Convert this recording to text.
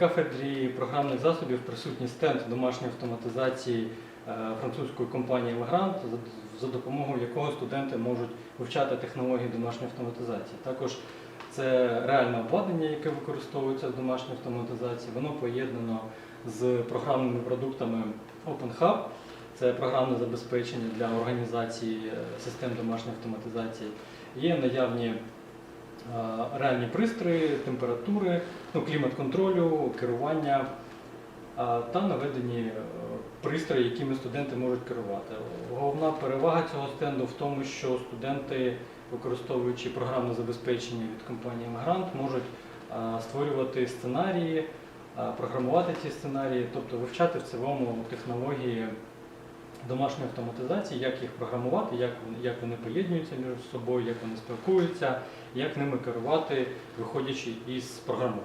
кафедрі програмних засобів присутній стенд домашньої автоматизації е, французької компанії Legrand, за- допомогою якого студенти можуть вивчати технології домашньої автоматизації. Також це реальне обладнання, яке використовується в домашній автоматизації. Воно поєднано з програмними продуктами OpenHub. Це програмне забезпечення для організації е, систем домашньої автоматизації. Є наявні реальні пристрої, температури, ну, клімат-контролю, керування а, та наведені е, пристрої, якими студенти можуть керувати. Головна перевага цього стенду в тому, що студенти, використовуючи програмне забезпечення від компанії Grant, можуть створювати сценарії, програмувати ці сценарії, тобто вивчати в цілому технології домашньої автоматизації, як їх програмувати, як, вони- як вони поєднуються між собою, як вони спілкуються, як ними керувати, виходячи із програмування.